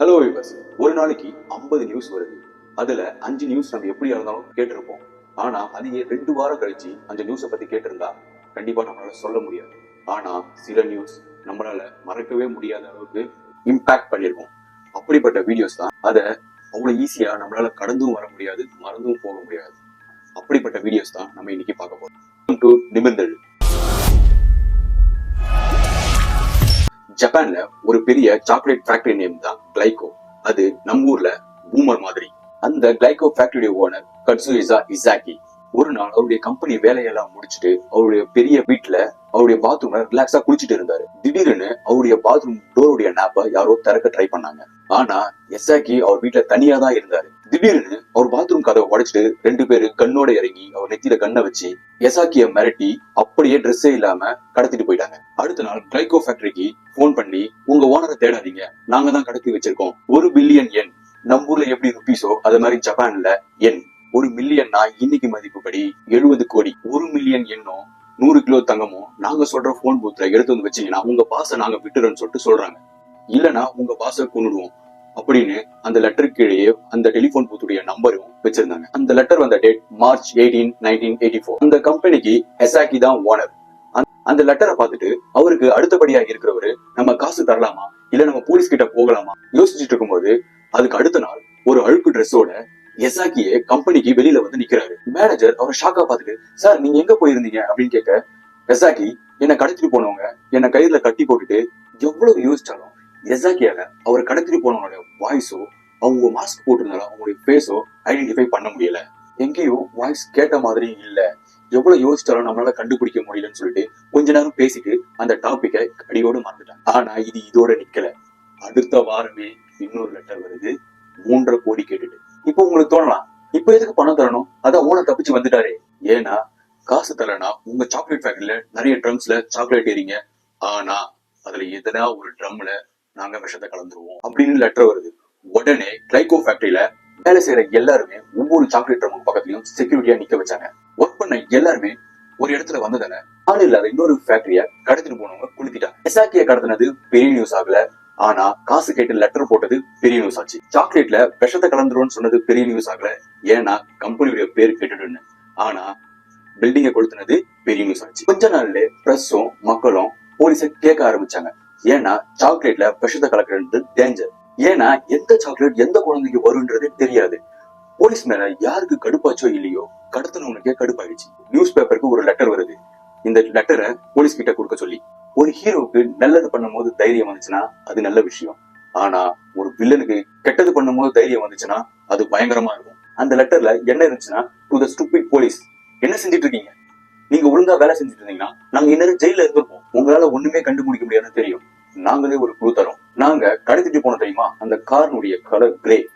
Hello viewers ஒரு நாளைக்கு ஐம்பது நியூஸ் வருது. அதுல அஞ்சு நியூஸ் நம்ம எப்படி இருந்தாலும் கேட்டிருப்போம். ஆனா அதையே ரெண்டு வாரம் கழிச்சு அந்த நியூஸை பத்தி கேட்டிருந்தா கண்டிப்பா நம்மளால சொல்ல முடியாது. ஆனா சில நியூஸ் நம்மளால மறக்கவே முடியாத அளவுக்கு இம்பாக்ட் பண்ணியிருக்கோம். அப்படிப்பட்ட வீடியோஸ் தான். அதை அவ்வளவு ஈஸியா நம்மளால கடந்தும் வர முடியாது மறந்தும் போக முடியாது. அப்படிப்பட்ட வீடியோஸ் தான் நம்ம இன்னைக்கு பார்க்க போறோம். டு நிமிர்ந்தது ஜப்பான்ல ஒரு பெரிய சாக்லேட் ஃபேக்டரி நேம் தான் கிளைகோ அது நம்ம ஊர்ல பூமர் மாதிரி. அந்த Glico factory owner Katsuisa Isaki ஒரு நாள் அவருடைய கம்பெனி வேலையெல்லாம் முடிச்சுட்டு அவருடைய பெரிய வீட்டுல அவருடைய பாத்ரூம்ல ரிலாக்ஸா குளிச்சுட்டு இருந்தாரு. திடீர்னு அவருடைய பாத்ரூம் டோருடைய நாப்ப யாரோ திறக்க ட்ரை பண்ணாங்க. ஆனா எஸ்ஆக்கி அவர் வீட்டுல தனியா தான் இருந்தாரு. திடீர்னு அவர் பாத்ரூம் கதவை உடைச்சிட்டு ரெண்டு பேரு கண்ணோட இறங்கி அவர் நெத்தியில கண்ணை வச்சு எசாக்கிய மிரட்டி அப்படியே ட்ரெஸ்ஸே இல்லாம கடத்திட்டு போயிட்டாங்க. அடுத்த நாள் கிளைகோ ஃபேக்டரிக்கு போன் பண்ணி உங்க ஓனரை தேடாதீங்க. நாங்க தான் கடத்தி வச்சிருக்கோம். ஒரு பில்லியன் எண் நம்ம ஊர்ல எப்படி ருபீஸோ அது மாதிரி ஜப்பான்ல எண் ஒரு மில்லியன்னா இன்னைக்கு மதிப்புப்படி எழுபது கோடி. ஒரு மில்லியன் எண்ணும் நூறு கிலோ தங்கமும் நாங்க சொல்ற போன் பூத்துல எடுத்து வந்து வச்சீங்கன்னா உங்க பாச நாங்க விட்டுறோம்னு சொல்லிட்டு சொல்றாங்க. இல்லனா உங்க பாச கொண்டுடுவோம் அப்படின்னு அந்த லெட்டர் கீழேயே அந்த டெலிபோன் பூத்துடைய நம்பரும் வச்சிருந்தாங்க. அந்த லெட்டர் வந்த date March eighteen nineteen eighty four அந்த கம்பெனிக்கு ஹெசாக்கி தான் ஓனர் அந்த லெட்டரை பார்த்துட்டு அவருக்கு அடுத்தபடியா இருக்கிறவரு நம்ம காசு தரலாமா? இல்ல நம்ம போலீஸ் கிட்ட போகலாமா? யோசிச்சுட்டு இருக்கும்போது அதுக்கு அடுத்த நாள் ஒரு அழுக்கு ட்ரெஸ்ஸோட எசாக்கியே கம்பெனிக்கு வெளியில வந்து நிக்கிறாரு. மேனேஜர் அவரை ஷாக்கா பார்த்துட்டு சார் நீங்க எங்க போயிருந்தீங்க? அப்படின்னு கேட்க எசாக்கி என்ன கடத்திட்டு போனவங்க என்ன கயிறுல கட்டி போட்டுட்டு எவ்வளவு யோசிச்சாலும் எசாக்கியால அவர் கடத்திட்டு போனவனுடைய வாய்ஸோ அவங்க மாஸ்க் போட்டிருந்தாலும் அவங்களுடைய ஃபேஸோ ஐடென்டிஃபை பண்ண முடியல. எங்கேயோ வாய்ஸ் கேட்ட மாதிரி இல்ல. எவ்வளவு யோசிச்சாலும் நம்மளால கண்டுபிடிக்க முடியலன்னு சொல்லிட்டு கொஞ்ச நேரம் பேசிட்டு அந்த டாபிக்கை அடியோடு மறந்துட்டாங்க ஆனா இது இதோட நிக்கல. அடுத்த வாரமே இன்னொரு லெட்டர் வருது. மூன்றரை கோடி கேட்டுட்டு. இப்போ உங்களுக்கு தோணலாம். இப்ப எதுக்கு பணம் தரணும்? அதான் ஓனர் தப்பிச்சு வந்துட்டாரு. ஏன்னா காசு தரனா உங்க சாக்லேட் ஃபேக்டரியில நிறைய ட்ரம்ஸ்ல சாக்லேட் ஏறிங்க ஆனா அதுல எதனா ஒரு ட்ரம்ல நாங்க விஷத்தை கலந்துருவோம். அப்படின்னு லெட்டர் வருது. உடனே கிளைகோ ஃபேக்டரியில வேலை செய்யற எல்லாருமே ஒவ்வொரு சாக்லேட் ட்ரம் பக்கத்துலயும் செக்யூரிட்டியா நிக்க வச்சாங்க. ஒர்க் பண்ண எல்லாருமே ஒரு இடத்துல வந்ததால ஆள் இல்லாத இன்னொரு ஃபேக்டரிய கடத்திட்டு போனவங்க குளித்திட்டாங்க. எசாக்கிய கடத்தினது பெரிய நியூஸ் ஆகல. ஆனா காசு கேட்டு லெட்டர் போட்டது பெரிய நியூஸ் ஆச்சு. சாக்லேட்ல விஷத்தை கலந்துருவோம்னு சொன்னது பெரிய நியூஸ் ஆகல. ஏன்னா கம்பெனியுடைய பேர் கெட்டுடுன்னு ஆனா பில்டிங்கை கொளுத்துனது பெரிய நியூஸ் ஆச்சு. கொஞ்ச நாள்ல பிரஸும் மக்களும் போலீஸை கேட்க ஆரம்பிச்சாங்க. ஏன்னா சாக்லேட்ல விஷத்தை கலக்கிறது டேஞ்சர் ஏன்னா எந்த சாக்லேட் எந்த குழந்தைக்கு வரும்ன்றதே தெரியாது. போலீஸ் மேல யாருக்கு கடுப்பாச்சோ இல்லையோ கடத்தினவனுக்கே கடுப்பாயிடுச்சு. நியூஸ் பேப்பருக்கு ஒரு லெட்டர் வருது. இந்த லெட்டரை போலீஸ் கிட்ட கொடுக்க சொல்லி ஒரு ஹீரோவுக்கு நல்லது பண்ணும்போது தைரியம் வந்துச்சுன்னா அது நல்ல விஷயம். ஆனா ஒரு வில்லனுக்கு கெட்டது பண்ணும்போது தைரியம் வந்துச்சுன்னா அது பயங்கரமா இருக்கும். அந்த லெட்டர்ல என்ன இருந்துச்சுன்னா டு த ஸ்டூபிட் போலீஸ் என்ன செஞ்சுட்டு இருக்கீங்க? நீங்க ஒழுங்கா வேலை செஞ்சுட்டு இருந்தீங்கன்னா நாங்க இன்னும் ஜெயில இருந்திருப்போம். உங்களால ஒண்ணுமே கண்டுபிடிக்க முடியாதுன்னு தெரியும். நாங்களே ஒரு குழு தரோம். நாங்க கடத்திட்டு போன தெரியுமா? அந்த கார்னுடைய கலர் கிரே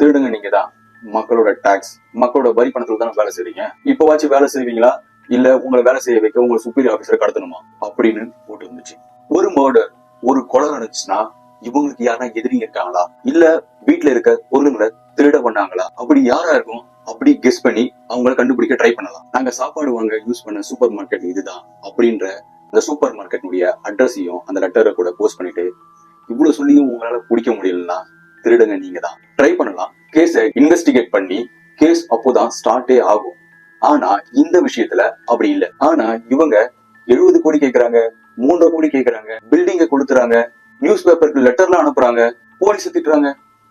திருடுங்க நீங்க தான். மக்களோட டாக்ஸ் மக்களோட வரி பணத்துல தான் வேலை செய்றீங்க? இப்பவாச்சும் வேலை செய்வீங்களா? இல்ல உங்களை வேலை செய்ய வைக்க உங்க சுப்பீரியர் ஆபீசரை கடத்தணுமா? அப்படின்னு போட்டு இருந்துச்சு ஒரு மர்டர் ஒரு கொலை நடந்துச்சுன்னா இவங்களுக்கு யாரா எதிரிங்க இருக்காங்களா? இல்ல வீட்டுல இருக்க பொருளுங்களை திருட பண்ணாங்களா? அப்படி யாரா இருக்கும்? அப்படி கெஸ் பண்ணி அவங்கள கண்டுபிடிக்க ட்ரை பண்ணலாம். நாங்க சாப்பாடு வாங்க யூஸ் பண்ண சூப்பர் மார்க்கெட் இதுதான் அப்படின்ற அந்த சூப்பர் மார்க்கெட்டுடைய அட்ரஸையும் அந்த லெட்டரை கூட போஸ்ட் பண்ணிட்டு இவ்வளவு சொல்லியும் உங்களால பிடிக்க முடியலன்னா திருடுங்க நீங்க தான். ட்ரை பண்ணலாம். கேஸை இன்வெஸ்டிகேட் பண்ணி கேஸ் அப்போதான் ஸ்டார்டே ஆகும். ஆனா இந்த விஷயத்துல அப்படி இல்ல. ஆனா இவங்க எழுபது கோடி கேக்குறாங்க மூன்றரை கோடி கேக்குறாங்க பில்டிங்க கொடுத்துறாங்க நியூஸ் பேப்பருக்கு லெட்டர்லாம் அனுப்புறாங்க போலீஸ் திட்டுறாங்க.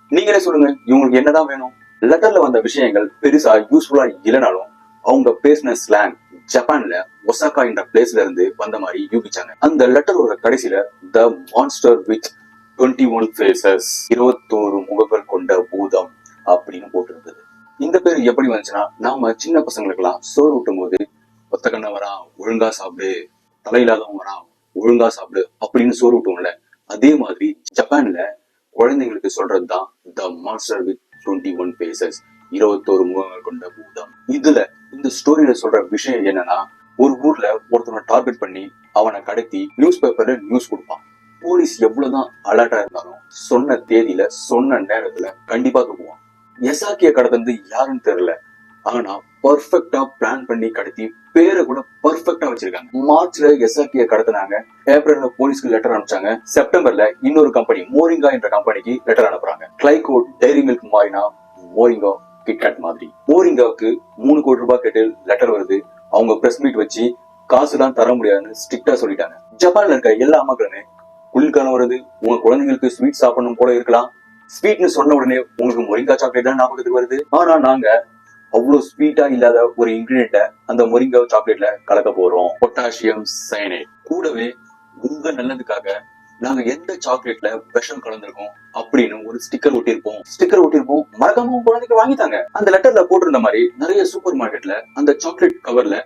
நீங்களே சொல்லுங்க இவங்களுக்கு என்னதான் வேணும்? லெட்டர்ல வந்த விஷயங்கள் பெருசா யூஸ்ஃபுல்லா இல்லைனாலும் அவங்க பேசின ஸ்லாங் ஜப்பான்ல ஒசாக்கா என்ற பிளேஸ்ல இருந்து வந்த மாதிரி யூகிச்சாங்க. அந்த லெட்டரோட கடைசியில the monster with twenty one faces இருபத்தோரு முகங்கள் கொண்ட பூதம் அப்படின்னு போட்டிருந்தது. இந்த பேர் எப்படி வந்துச்சுன்னா நாம சின்ன பசங்களுக்கெல்லாம் சோறு ஊட்டும் போது ஒத்த கண்ணை வரா ஒழுங்கா சாப்பிடு தலையில்லாதவன் வரா ஒழுங்கா சாப்பிடு அப்படின்னு சோறு ஊட்டுவோம்ல அதே மாதிரி ஜப்பான்ல குழந்தைங்களுக்கு சொல்றதுதான் the monster with twenty one faces இருபத்தோரு முகங்கள் கொண்ட பூதம். இதுல இந்த ஸ்டோரியில சொல்ற விஷயம் என்னன்னா ஒரு ஊர்ல ஒருத்தனை டார்கெட் பண்ணி அவனை கடத்தி நியூஸ் பேப்பர்ல நியூஸ் கொடுப்பான். போலீஸ் எவ்வளவுதான் அலர்ட்டா இருந்தாலும் சொன்ன தேதியில சொன்ன நேரத்துல கண்டிப்பா தூக்குவான். எசாக்கிய கடத்தது யாருன்னு தெரியல. ஆனா பர்ஃபெக்டா பிளான் பண்ணி கடத்தி பேரை கூட பர்ஃபெக்டா வச்சிருக்காங்க. மார்ச்ல எஸ்ஆர்டியை கடத்தினாங்க. ஏப்ரல்ல போலீஸ்க்கு லெட்டர் அனுப்பிச்சாங்க. செப்டம்பர்ல இன்னொரு கம்பெனி மோரிங்கா என்ற கம்பெனிக்கு லெட்டர் அனுப்புறாங்க. கிளைகோ டைரி மில்க் மாறினா மோரிங்கா கிட்கேட் மாதிரி. மோரிங்காவுக்கு மூணு கோடி ரூபாய் கேட்டு லெட்டர் வருது. அவங்க பிரஸ் மீட் வச்சு காசுலாம் தர முடியாதுன்னு ஸ்ட்ரிக்டா சொல்லிட்டாங்க. ஜப்பான்ல இருக்க எல்லா அம்மாக்களுமே குளிர்காலம் வருது உங்க குழந்தைங்களுக்கு ஸ்வீட் சாப்பிடணும் போல இருக்கலாம். ஸ்வீட்னு சொன்ன உடனே உங்களுக்கு மொரிங்கா சாக்லேட் தான் ஞாபகத்துக்கு வருது. ஆனா நாங்க அவ்வளவு ஸ்வீட்டா இல்லாத ஒரு இன்கிரீடியன்ட அந்த மொரிங்கா சாக்லேட்ல கலக்க போறோம். பொட்டாசியம் சயனைட் கூடவே உங்க நல்லதுக்காக நாங்க எந்த சாக்லேட்ல விஷம் கலந்துருக்கோம் அப்படின்னு ஒரு ஸ்டிக்கர் ஒட்டியிருப்போம். ஸ்டிக்கர் ஒட்டியிருப்போம். மறக்காம குழந்தைக்கு வாங்கிட்டாங்க அந்த லெட்டர்ல போட்டிருந்த மாதிரி நிறைய சூப்பர் மார்க்கெட்ல அந்த சாக்லேட் கவர்ல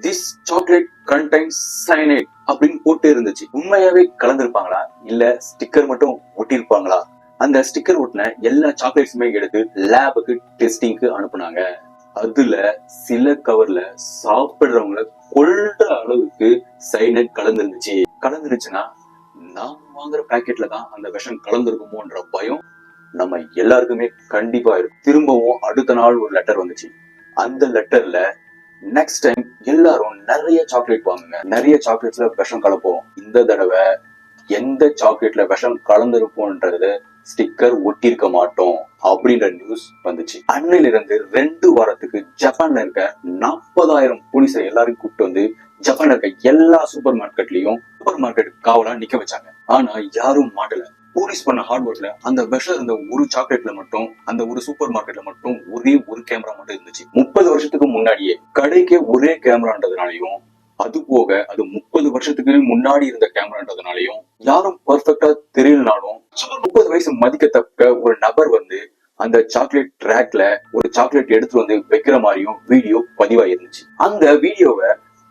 திஸ் சாக்லேட் கண்டைன்ஸ் சயனைட் அப்படின்னு போட்டு இருந்துச்சு. உண்மையாவே கலந்திருப்பாங்களா? இல்ல ஸ்டிக்கர் மட்டும் ஒட்டியிருப்பாங்களா? அந்த ஸ்டிக்கர் ஒட்டின எல்லா சாக்லேட்ஸுமே எடுத்து லேபுக்கு டெஸ்டிங்க்கு அனுப்புனாங்க. அதுல சில கவர்ல சாப்பிடுறவங்கள கொள்ற அளவுக்கு சைனட் கலந்துருந்துச்சு. கலந்துருச்சுன்னா நாம் வாங்குற பாக்கெட்ல தான் அந்த விஷம் கலந்துருக்குமோன்ற பயம் நம்ம எல்லாருக்குமே கண்டிப்பா இருக்கும். திரும்பவும் அடுத்த நாள் ஒரு லெட்டர் வந்துச்சு. அந்த லெட்டர்ல நெக்ஸ்ட் டைம் எல்லாரும் நிறைய சாக்லேட் வாங்குங்க. நிறைய சாக்லேட்ஸ்ல விஷம் கலப்போம். இந்த தடவை எந்த சாக்லேட்ல விஷம் கலந்திருப்போன்றது ஸ்டிக்கர் ஒட்டியிருக்க மாட்டோம் அப்படின்ற நியூஸ் வந்துச்சு. அன்னையில இருந்து ரெண்டு வாரத்துக்கு ஜப்பான்ல இருக்க நாற்பதாயிரம் போலீஸை எல்லாரும் கூப்பிட்டு வந்து ஜப்பான்ல இருக்க எல்லா சூப்பர் மார்க்கெட்லயும் சூப்பர் மார்க்கெட் காவலா நிக்க வச்சாங்க. ஆனா யாரும் மாட்டல. போலீஸ் பண்ண ஹார்ட் ஒர்க்ல அந்த விஷம் இருந்த ஒரு சாக்லேட்ல மட்டும் அந்த ஒரு சூப்பர் மார்க்கெட்ல மட்டும் ஒரே ஒரு கேமரா மட்டும் இருந்துச்சு. முப்பது வருஷத்துக்கு முன்னாடியே கடைக்கே ஒரே கேமரான்றதுனாலையும் அது போக அது முப்பது வருஷத்துக்கு முன்னாடி இருந்த கேமரான்றதுனாலையும் யாரும் பர்ஃபெக்டா தெரியலனாலும் முப்பது வயசு மதிக்கத்தக்க ஒரு நபர் வந்து அந்த சாக்லேட் ட்ராக்ல ஒரு சாக்லேட் எடுத்து வந்து வைக்கிற மாதிரியும் வீடியோ பதிவாயிருந்துச்சு. அந்த வீடியோவை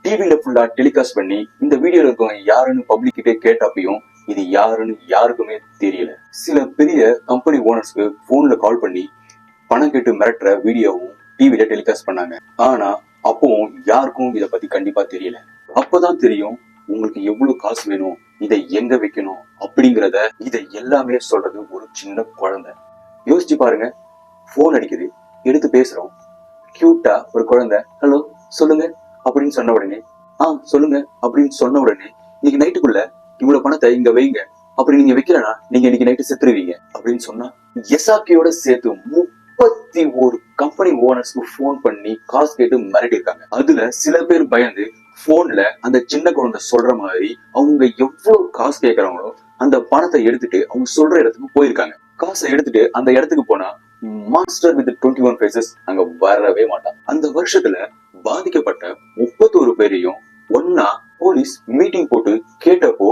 டிவில ஃபுல்லா டெலிகாஸ்ட் பண்ணி இந்த வீடியோல இருக்கவங்க யாருன்னு பப்ளிக் கிட்டே கேட்டப்பையும் இது யாருன்னு யாருக்குமே தெரியல. சில பெரிய கம்பெனி ஓனர்ஸ்க்கு போன்ல கால் பண்ணி பணம் கேட்டு மிரட்டுற வீடியோவும் டிவில டெலிகாஸ்ட் பண்ணாங்க. ஆனா அப்பவும் யாருக்கும் இத பத்தி கண்டிப்பா தெரியல. அப்பதான் தெரியும் உங்களுக்கு எவ்வளவு காசு வேணும் இதை எங்க வைக்கணும் அப்படிங்கறத இதை எல்லாமே சொல்றது ஒரு சின்ன குழந்தை. யோசிச்சு பாருங்க போன் அடிக்குது எடுத்து பேசுறோம். கியூட்டா ஒரு குழந்தை. ஹலோ சொல்லுங்க. அப்படின்னு சொன்ன உடனே ஆ சொல்லுங்க அப்படின்னு சொன்ன உடனே இன்னைக்கு நைட்டுக்குள்ள இவ்வளவு பணத்தை இங்க வைங்க. அப்படி நீங்க வைக்கலனா நீங்க இன்னைக்கு நைட்டு செத்துருவீங்க அப்படின்னு சொன்னா எஸ்ஆர்கியோட சேர்த்து முப்பத்தி ஒரு கம்பெனி ஓனர்ஸ்க்கு ஃபோன் பண்ணி காசு கேட்டு மிரட்டிருக்காங்க அதுல சில பேர் பயந்து போன்ல அந்த சின்ன குழந்தை சொல்ற மாதிரி அவங்க எவ்வளவு காசு கேட்கறாங்களோ அந்த பணத்தை எடுத்துட்டு அவங்க சொல்ற இடத்துக்கு போயிருக்காங்க. காசை எடுத்துட்டு அந்த இடத்துக்கு போனா master with twenty one faces அங்க வரவே மாட்டான். அந்த வருஷத்துல பாதிக்கப்பட்ட முப்பத்தோரு பேரையும் ஒன்னா போலீஸ் மீட்டிங் போட்டு கேட்டப்போ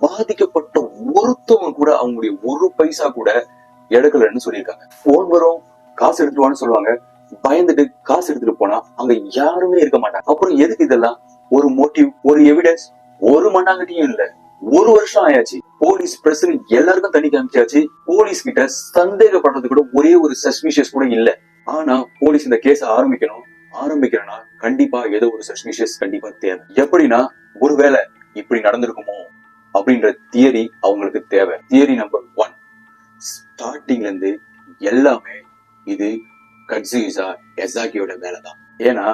பாதிக்கப்பட்ட ஒருத்தவங்க கூட அவங்களுடைய ஒரு பைசா கூட எடுக்கலன்னு சொல்லியிருக்காங்க. போன் வரும் காசு எடுத்துருவான்னு சொல்லுவாங்க. பயந்துட்டு காசு எடுத்துட்டு போனா அங்க யாருமே இருக்க மாட்டாங்க. அப்புறம் எதுக்கு இதெல்லாம்? ஒரு மோட்டிவ் ஒரு எவிடன்ஸ் ஒரு மண்ணாங்கட்டியும் இல்ல. ஒரு வருஷம் ஆயாச்சு. போலீஸ் பிரஸ் எல்லாருக்கும் தண்ணி காமிச்சாச்சு. போலீஸ் கிட்ட சந்தேகப்படுறது கூட ஒரே ஒரு சஸ்பிஷியஸ் கூட இல்ல. ஆனா போலீஸ் இந்த கேஸ் ஆரம்பிக்கணும். ஆரம்பிக்கிறேன்னா கண்டிப்பா ஏதோ ஒரு சஸ்பிஷியஸ் கண்டிப்பா தேவை. எப்படின்னா ஒருவேளை இப்படி நடந்திருக்குமோ அப்படின்ற தியரி அவங்களுக்கு தேவை. தியரி நம்பர் ஒன் ஸ்டார்டிங்ல இருந்து எல்லாமே இது கட்சுயிசா எசாக்கியோட வேலை தான் ஏன்னா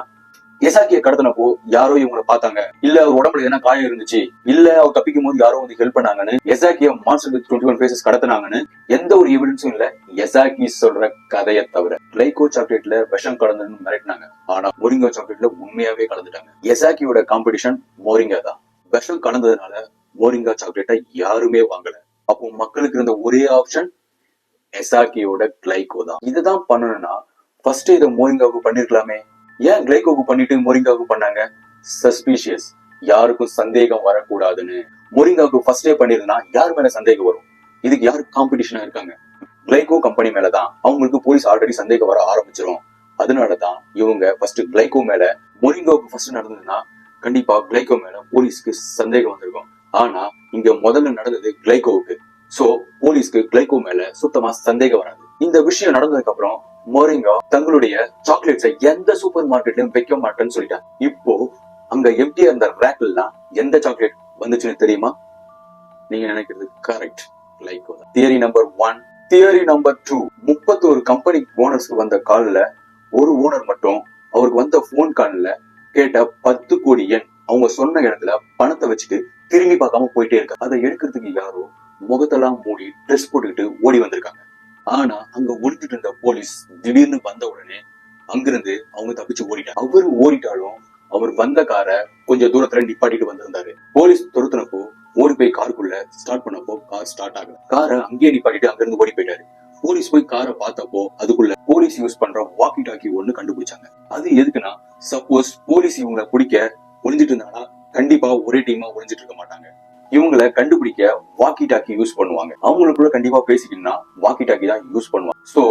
எசாக்கிய கடத்தினப்போ யாரோ இவங்கள பார்த்தாங்க. இல்ல அவர் உடம்புல எதனா காயம் இருந்துச்சு. இல்ல அவர் தப்பிக்கும் போது யாரோ வந்து ஹெல்ப் பண்ணாங்கன்னு எசாக்கிய master with twenty one faces கடத்தினாங்கன்னு எந்த ஒரு எவிடன்ஸும் இல்ல. எசாக்கி சொல்ற கதையை தவிர கிளைகோ சாக்லேட்ல விஷம் கலந்துன்னு மிரட்டினாங்க. ஆனா மோரிங்கோ சாக்லேட்ல உண்மையாவே கலந்துட்டாங்க. எசாக்கியோட காம்படிஷன் மோரிங்கா தான். விஷம் கலந்ததுனால மோரிங்கா சாக்லேட்டை யாருமே வாங்கல. அப்போ மக்களுக்கு இருந்த ஒரே ஆப்ஷன் எசாக்கியோட கிளைகோ தான். இதுதான் பண்ணணும்னா ஃபர்ஸ்ட் இதை மோரிங்காவுக்கு பண்ணிருக்கலாமே. ஏன் கிளைகோக்கு பண்ணிட்டு மொரிங்காவுக்கு பண்ணாங்க? சஸ்பீஷியஸ் யாருக்கும் சந்தேகம் வரக்கூடாதுன்னு. மொரிங்காவுக்கு ஃபர்ஸ்டே பண்ணிருந்தா யார் மேல சந்தேகம் வரும்? இதுக்கு யாரு காம்படிஷனா இருக்காங்க? கிளைகோ கம்பெனி மேலதான் அவங்களுக்கு போலீஸ் ஆல்ரெடி சந்தேகம் வர ஆரம்பிச்சிடும் அதனாலதான் இவங்க ஃபர்ஸ்ட் கிளைகோ மேல மொரிங்கோவுக்கு ஃபர்ஸ்ட் நடந்ததுன்னா கண்டிப்பா கிளைகோ மேல போலீஸ்க்கு சந்தேகம் வந்திருக்கும். ஆனா இங்க முதல்ல நடந்தது கிளைகோவுக்கு. சோ போலீஸ்க்கு கிளைகோ மேல சுத்தமா சந்தேகம் வராது. இந்த விஷயம் நடந்ததுக்கு அப்புறம் மோரிங்கா தங்களுடைய சாக்லேட்ஸை எந்த சூப்பர் மார்க்கெட்லயும் வைக்க மாட்டேன்னு சொல்லிட்டாங்க. இப்போ அங்க எம்டியா இருந்த ரேக்லாம் எந்த சாக்லேட் வந்துச்சுன்னு தெரியுமா? நீங்க நினைக்கிறது correct like theory number one theory number two முப்பத்தோரு கம்பெனி ஓனர்ஸ்க்கு வந்த கால்ல ஒரு ஓனர் மட்டும் அவருக்கு வந்த போன் கால்ல கேட்ட பத்து கோடி எண். அவங்க சொன்ன இடத்துல பணத்தை வச்சுட்டு திரும்பி பார்க்காம போயிட்டே இருக்காங்க. அதை எடுக்கிறதுக்கு யாரோ முகத்தெல்லாம் மூடி ட்ரெஸ் போட்டுக்கிட்டு ஓடி வந்திருக்காங்க. ஆனா அங்க ஒளிஞ்சிட்டு இருந்த போலீஸ் திடீர்னு வந்த உடனே அங்கிருந்து அவங்க தப்பிச்சு ஓடிட்டாங்க. அவரு ஓடிட்டாலும் அவர் வந்த காரை கொஞ்சம் தூரத்துல நிப்பாட்டிட்டு வந்திருந்தாரு. போலீஸ் துரத்துனப்போ ஓடி போய் காருக்குள்ள ஸ்டார்ட் பண்ணப்போ கார் ஸ்டார்ட் ஆகல. காரை அங்கேயே நிப்பாட்டிட்டு அங்கிருந்து ஓடி போயிட்டாரு. போலீஸ் போய் காரை பார்த்தப்போ அதுக்குள்ள போலீஸ் யூஸ் பண்ற வாக்கி டாக்கி ஒண்ணு கண்டுபிடிச்சாங்க. அது எதுக்குன்னா சப்போஸ் போலீஸ் இவங்களை பிடிக்க ஒளிஞ்சிட்டு இருந்தாங்கன்னா கண்டிப்பா ஒரே டீமா ஒளிஞ்சிட்டு இருக்க மாட்டாங்க. இவங்களை கண்டுபிடிக்க வாக்கி டாக்கி யூஸ் பண்ணுவாங்க. அவங்களுக்குள்ள கண்டிப்பா பேசிக்கணும்னா வாக்கி டாக்கி தான் யூஸ் பண்ணுவாங்க. சோ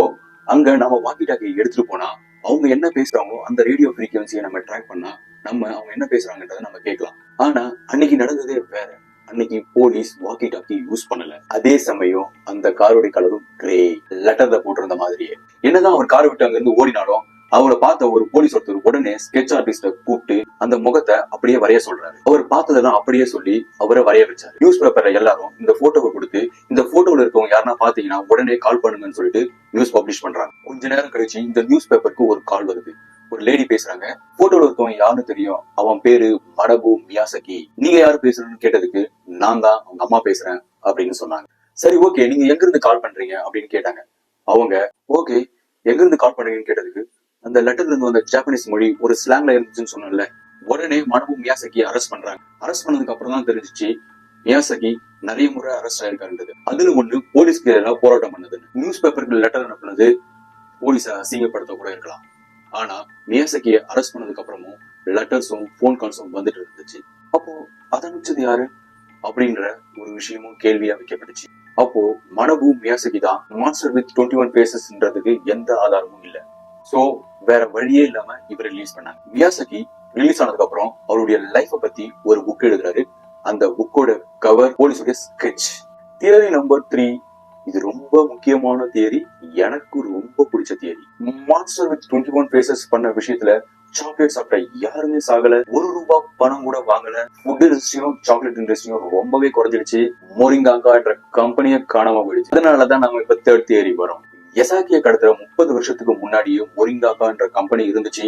அங்க நம்ம வாக்கி டாக்கி எடுத்துட்டு போனா அவங்க என்ன பேசுறாங்களோ அந்த ரேடியோ ஃப்ரீக்வன்சியை நம்ம ட்ராக் பண்ணா நம்ம அவங்க என்ன பேசுறாங்கன்றதை நம்ம கேட்கலாம். ஆனா அன்னைக்கு நடந்ததே வேற. அன்னைக்கு போலீஸ் வாக்கி டாக்கி யூஸ் பண்ணல. அதே சமயம் அந்த காரோட கலரும் கிரே லெட்டர்ல போட்டிருந்த மாதிரியே. என்னதான் அவர் காரை விட்டு அங்க இருந்து ஓடினாலும் அவரை பார்த்த ஒரு போலீஸ் ஒருத்தர் உடனே ஸ்கெட்ச் ஆர்டிஸ்ட கூப்பிட்டு அந்த முகத்தை அப்படியே வரைய சொல்றாரு. அவர் பார்த்ததெல்லாம் அப்படியே சொல்லி அவரை வரைய வச்சாரு. நியூஸ் பேப்பர்ல எல்லாரும் இந்த போட்டோவை கொடுத்து இந்த போட்டோல இருக்கவங்க யாருன்னா பாத்தீங்கன்னா உடனே கால் பண்ணுங்கன்னு சொல்லிட்டு நியூஸ் பப்ளிஷ் பண்றாங்க. கொஞ்ச நேரம் கழிச்சு இந்த நியூஸ் பேப்பருக்கு ஒரு கால் வருது. ஒரு லேடி பேசுறாங்க. போட்டோல இருக்கவங்க யாருன்னு தெரியும். அவன் பேரு மடபு மியாசகி. நீங்க யாரு பேசுறேன்னு கேட்டதுக்கு நான் தான் அவங்க அம்மா பேசுறேன் அப்படின்னு சொன்னாங்க. சரி ஓகே நீங்க எங்க இருந்து கால் பண்றீங்க அப்படின்னு கேட்டாங்க. அவங்க ஓகே எங்க இருந்து கால் பண்றீங்கன்னு கேட்டதுக்கு அந்த லெட்டர்ல இருந்து வந்த ஜாப்பனீஸ் மொழி ஒரு ஸ்லாங்ல இருந்துச்சுன்னு சொன்னேன்ல. உடனே மனபு மியாசகி அரெஸ்ட் பண்றாங்க. அரெஸ்ட் பண்ணதுக்கு அப்புறம் தான் தெரிஞ்சிச்சு மியாசகி நிறைய முறை அரெஸ்ட் ஆயிருக்காருன்றது. அதுல ஒண்ணு போலீஸ்க்கு எதிராக போராட்டம் பண்ணது. நியூஸ் பேப்பருக்கு லெட்டர் அனுப்புனது போலீஸை அசிங்கப்படுத்த கூட இருக்கலாம். ஆனா மியாசகியை அரெஸ்ட் பண்ணதுக்கு அப்புறமும் லெட்டர்ஸும் போன் கால்ஸும் வந்துட்டு இருந்துச்சு. அப்போ அதை அனுப்பிச்சது யாரு? அப்படின்ற ஒரு விஷயமும் கேள்வியா வைக்கப்பட்டுச்சு. அப்போ மனபு மியாசகி தான் மாஸ்டர் வித் டுவெண்ட்டி ஒன் பேசஸ்ன்றதுக்கு எந்த ஆதாரமும் இல்ல. சோ வேற வழியே இல்லாம இவர் ரிலீஸ் பண்ணாங்க. மியாசகி ரிலீஸ் ஆனதுக்கு அப்புறம் அவருடைய லைஃப பத்தி ஒரு புக் எழுதுறாரு. அந்த புக்கோட கவர் போலீஸோட ஸ்கெட்ச் தியரி நம்பர் த்ரீ இது ரொம்ப முக்கியமான தியரி. எனக்கு ரொம்ப பிடிச்ச theory. Master with twenty one faces பண்ண விஷயத்துல சாக்லேட் சாப்பிட்ட யாருமே சாகல. ஒரு ரூபா பணம் கூட வாங்கல. ஃபுட் இண்டஸ்ட்ரியும் சாக்லேட் இண்டஸ்ட்ரியும் ரொம்பவே குறைஞ்சிடுச்சு. மோரிங்காங்கா என்ற கம்பெனியே காணாம போயிடுச்சு. அதனாலதான் நாங்க இப்ப தேர்ட் தியரி வரோம் எசாக்கிய கடத்துல முப்பது வருஷத்துக்கு முன்னாடியே ஒரிங்காக்கான்ற கம்பெனி இருந்துச்சு.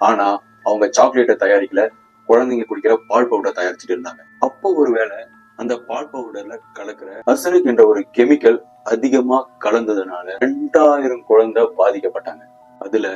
ஆனா அவங்க சாக்லேட்டை தயாரிக்கல குழந்தைங்க குடிக்கிற பால் பவுடர் தயாரிச்சுட்டு இருந்தாங்க. அப்போ ஒருவேளை அந்த பால் பவுடர்ல கலக்கிற அசனிக் என்ற ஒரு கெமிக்கல் அதிகமா கலந்ததுனால ரெண்டாயிரம் குழந்தை பாதிக்கப்பட்டாங்க. அதுல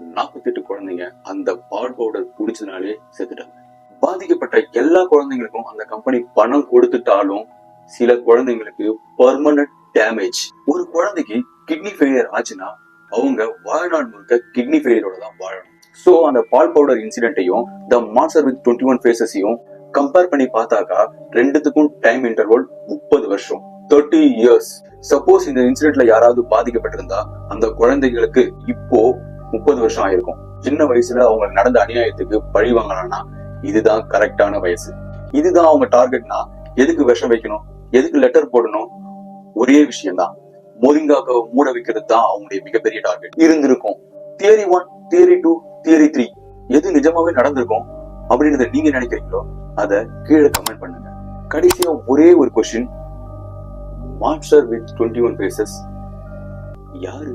நாற்பத்தெட்டு குழந்தைங்க அந்த பால் பவுடர் குடிச்சதுனாலே செத்துட்டாங்க. பாதிக்கப்பட்ட எல்லா குழந்தைங்களுக்கும் அந்த கம்பெனி பணம் கொடுத்துட்டாலும் சில குழந்தைங்களுக்கு பர்மனன்ட் டேமேஜ் ஒரு குழந்தைக்கு கிட்னி ஃபெயிலியர் ஆச்சுன்னா அவங்க வாழ்நாள் முழுக்க கிட்னி ஃபெயிலியரோட தான் வாழணும். சோ அந்த பால் powder இன்சிடென்ட்டையும் the monster with twenty one ஃபேஸஸையும் compare பண்ணி பார்த்தாக்கா ரெண்டுத்துக்கும் டைம் இன்டர்வல் முப்பது வருஷம் தேர்ட்டி இயர்ஸ் சப்போஸ் இந்த இன்சிடென்ட்ல யாராவது பாதிக்கப்பட்டிருந்தா அந்த குழந்தைகளுக்கு இப்போ முப்பது வருஷம் ஆயிருக்கும். சின்ன வயசுல அவங்க நடந்த அநியாயத்துக்கு பழி வாங்கலாம்னா இதுதான் கரெக்டான வயசு. இதுதான் அவங்க டார்கெட்னா எதுக்கு விஷம் வைக்கணும்? எதுக்கு லெட்டர் போடணும்? ஒரே விஷயம்தான். மோரிங்காக்க மூட வைக்கிறது தான் அவங்களுடைய மிகப்பெரிய டார்கெட் இருந்திருக்கும். Theory one theory two theory three எது நிஜமாவே நடந்திருக்கும் அப்படின்றத நீங்க நினைக்கிறீங்களோ அதை கீழே கமெண்ட் பண்ணுங்க. கடைசியா ஒரே ஒரு question master with twenty one faces யாரு?